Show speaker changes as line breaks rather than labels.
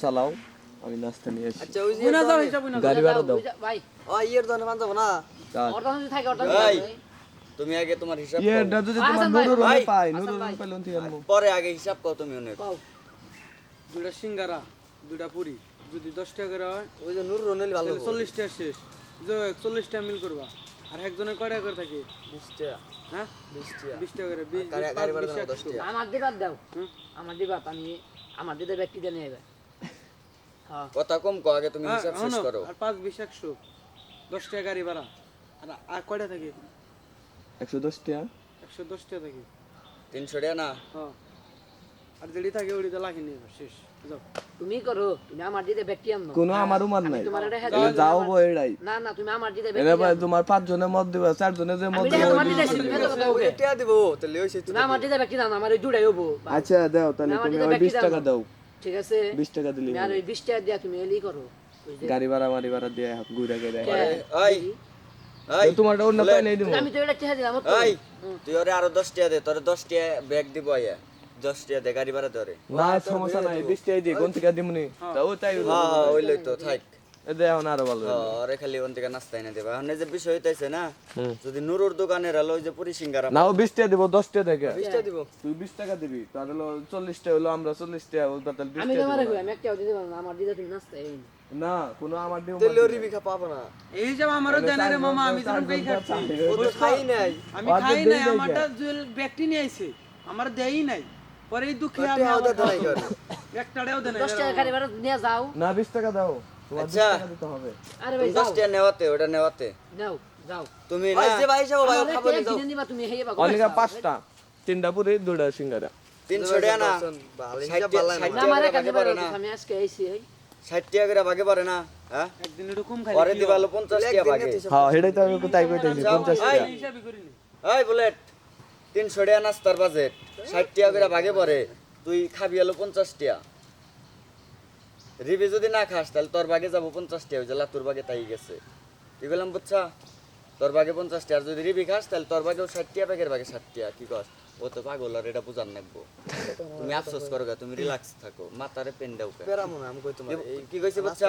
চালাও আমি নাস্তা নিয়ে আসি।
আচ্ছা ওই যে
গাড়ি ভাড়া দাও।
ভাই
ও ইয়ের দোকানে বান্ধব না?
কার?
যদি থাকে
তুমি আগে তোমার হিসাব
ইয়ে
করো।
যদি তোমার নুরুর পাই নুরুর। পাইলে আনব।
পরে আগে হিসাব কও তুমি অনেক।
পাও।
দুইটা সিঙ্গারা দুইটা পুরি। যদি দশ টাকা করে হয়
ওই যে নূর রনেলি ভালো
তাহলে চল্লিশ টাকা শেষ। যে টাকা মিল করবা। আর একজনের কয় টাকা করে থাকে?
বিশ টাকা
হ্যাঁ?
বিশ টাকা
বিশ টাকা করে বিশ
গাড়ি-
বিশ,
গাড়ি
পাঁচ,
ভাড়া
বিশ,
দাও দশ
একশো।
টাকা।
আমার দিবার দাও। আমার দিবার আমি আমার দিতে ব্যক্তি দিয়ে নেবে হ্যাঁ
কথা কম কও আগে তুমি
হ্যাঁ,
হিসাব শেষ করো।
আর পাঁচ বিশ একশো দশ টাকা গাড়ি ভাড়া। আর আর কয়টা থাকে?
একশো দশ টাকা।
একশো দশ টাকা থাকে।
তিনশো টাকা না?
হ্যাঁ। আর যেটি থাকে ওটিতে নিয়ে শেষ। যাও।
তুমি করো তুমি আমার দিতে ব্যক্তি আনো।
কোনো আমার উমার নাই।
তোমার এটা
যাও
না না তুমি আমার দিতে
এনে
ব্যক্তি
ভাই তোমার পাঁচ জনের মত দিবা চার জনের যে মত দিবা
তোমার দিতে তুমি এত কথা ওকে
টাকা দিব তাহলে ওই সেই
তুমি আমার দিতে ব্যক্তি দাও না, আমার ওই দুটাই হব।
আচ্ছা দাও তাহলে তুমি বিশ টাকা দাও।
ঠিক আছে?
বিশ টাকা দিলি
আর ওই বিশ টাকা দিয়া তুমি এলি করো।
গাড়ি ভাড়া মারি ভাড়া দিয়ে ঘুরে গেলে
এই এই
তোমার অন্য পাই নাই দিমু
আমি তো এটা চেহারা দিলাম তো।
এই তুই ওরে আরও দশ টাকা দে তোরে দশ টাকা ব্যাগ দিব আয়া। দশ টাকা দে গাড়ি ভাড়া ধরে
না সমস্যা নাই বিশ টাকা দিয়ে কোন থেকে দিমুনি? তাও তাই
হ্যাঁ ওই লই তো থাক।
এদে এখন আরও ভালো হলো।
খালি ওন থেকে নাস্তা এনে দেবা। এখন এই যে বিষয় হইতাছে না যদি নুরুর দোকানের হলো যে পুরি সিঙ্গারা
নাও বিশ টাকা দিব দশ টাকা থেকে
বিশ টাকা দিব।
তুই বিশ টাকা দিবি তার হলো চল্লিশ টাকা হলো আমরা চল্লিশ টাকা ওই তাহলে বিশ
আমি
টাকা
তোমার আমি একটাও দিতে পারব না আমার দিতে তুমি নাস্তা এই
না কোনো আমার দিব
তাহলে ওর রিবিখা পাবো না।
এই যে আমারও দেন রে মামা আমি যখন পেয়ে খাচ্ছি
ও তো খাই নাই।
আমি খাই নাই আমারটা ব্যক্তি নিয়ে আইছে আমার দেই নাই। পরে দুঃখে আমি দেন
দশ টাকা নিয়ে যাও।
না বিশ টাকা দাও।
আচ্ছা।
টাকা দিতে হবে।
আরে ভাই
দশ
যাও
টাকা নেওয়াতে ওটা নেওয়াতে।
যাও যাও
তুমি না।
যে ভাই সাহেব ভাই খাব
কে
যাও
কিনে তুমি হেই বা
অনেকা পাঁচটা। তিনটা পুরি দুটা সিঙ্গারা।
তিনশো টাকা না।
ভালো
ষাট
হিসাব
টাকা-
ভালো না।
না
টাকা
আমারে
ভাগে না
আমি আজকে আইছি এই।
ষাট টাকা করে ভাগে পড়ে না হ্যাঁ?
একদিন একটু কম খাই
পরে দিবা হলো টাকা ভাগে
হ্যাঁ সেটাই তো আমি তাই কইতেছি পঞ্চাশ
এই,
টাকা।
হিসাবই করিনি
এই বুলেট। টাকা নাস্তার বাজেট। ষাট টাকা করে ভাগে পড়ে তুই খাবি হলো পঞ্চাশ টাকা। রিবি যদি না খাস তাহলে তোর বাগে যাব পঞ্চাশটি ওই যে লাতুর বাগে তাই গেছে। কি বললাম বুঝছা তোর বাগে পঞ্চাশটি আর যদি রিবি খাস তাহলে তোর বাগেও ষাটটিয়া ব্যাগের বাগে ষাটটিয়া কি কস? ও তো পাগল আর এটা বুঝান নাকবো তুমি আফসোস করো তুমি রিল্যাক্স থাকো মাথারে পেন দাও কি কইছে বুঝছা?